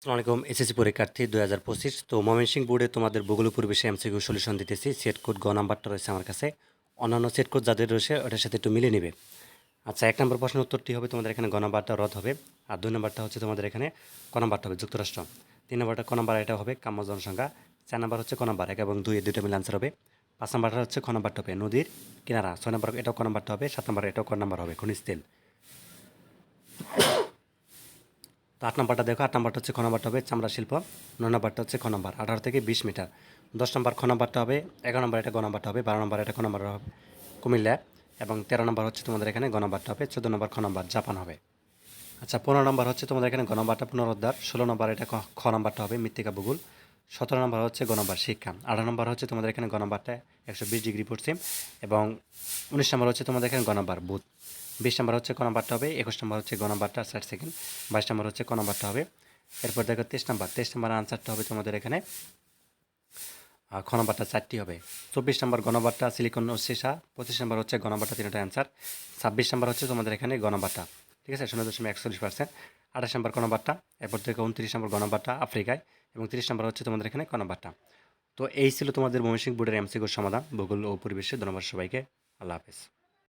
আসসালামু আলাইকুম, এসএসসি পরীক্ষার্থী দুই হাজার পঁচিশ। তো ময়মনসিংহ বোর্ডে তোমাদের ভূগোল পরিবেশে এমসিকিউ সলিউশন দিতেছি। সেট কোড গ নাম্বারটা রয়েছে আমার কাছে। অন্যান্য সেট কোড যাদের রয়েছে, ওটার সাথে একটু মিলে নেবে। আচ্ছা এক নম্বর প্রশ্নের উত্তরটি হবে তোমাদের এখানে গ নাম্বারটা রদ হবে, আর দুই নম্বরটা হচ্ছে তোমাদের এখানে ক নাম্বারটা হবে যুক্তরাষ্ট্র। তিন নম্বরটা ক নাম্বার, এটা হবে কাম্য জনসংখ্যা। চার নম্বর হচ্ছে ক নাম্বার, এক এবং দুই, এই দুইটা মিলে আনসার হবে। পাঁচ নাম্বারটা হচ্ছে খ নাম্বারটা হবে নদীর কিনারা। ছয় নম্বর এটাও ক নাম্বারটা হবে, সাত নম্বর এটাও ক নাম্বার হবে, খনিজ তেল। তো আট নম্বরটা দেখো, আট নম্বরটা হচ্ছে খ হবে চামড়া শিল্প নয় নম্বরটা হচ্ছে খ নম্বর, আঠারো থেকে বিশ মিটার। দশ নম্বর খ নম্বরটা হবে, এগারো নম্বর এটা গ হবে, বারো নম্বর এটা খ নম্বর হবে, কুমিল্লা। এবং তেরো নম্বর হচ্ছে তোমাদের এখানে গ হবে, চোদ্দ নম্বর খ নম্বর জাপান হবে। আচ্ছা পনেরো নম্বর হচ্ছে তোমাদের এখানে গ নম্বরটা পুনরুদ্ধার, ষোলো নম্বর এটা খ- নম্বরটা হবে মৃত্তিকা ভূগোল, সতেরো নম্বর হচ্ছে গ শিক্ষা, আঠারো নম্বর হচ্ছে তোমাদের এখানে গ একশো বিশ ডিগ্রি পশ্চিম, এবং উনিশ নম্বর হচ্ছে তোমাদের এখানে গ বুধ। বিশ নম্বর হচ্ছে ক নম্বরটা হবে, একুশ নম্বর হচ্ছে গ নম্বরটা, ষাট সেকেন্ড। বাইশ নম্বর হচ্ছে ক নম্বরটা হবে। এরপর দেখো তেইশ নম্বর তেইশ নম্বর আনসারটা হবে তোমাদের এখানে। খ নম্বরটা চারটি হবে। চব্বিশ নম্বর গ নম্বরটা সিলিকন ও সীসা, পঁচিশ নম্বর হচ্ছে গ নম্বরটা তিনটা অ্যান্সার ছাব্বিশ নম্বর হচ্ছে তোমাদের এখানে গ নম্বরটা। ঠিক আছে? শূন্য দশমিক একচল্লিশ পার্সেন্ট আঠাশ নম্বর ক নম্বরটা, এরপর থেকে উনত্রিশ নম্বর গ নম্বরটা আফ্রিকায়, এবং তিরিশ নম্বর হচ্ছে তোমাদের এখানে ক তো এই ছিল তোমাদের ময়মনসিংহ বোর্ডের এমসিকিউর সমাধান। ভূগোল ও পরিবেশে ধন্যবাদ সবাইকে। আল্লাহ হাফেজ।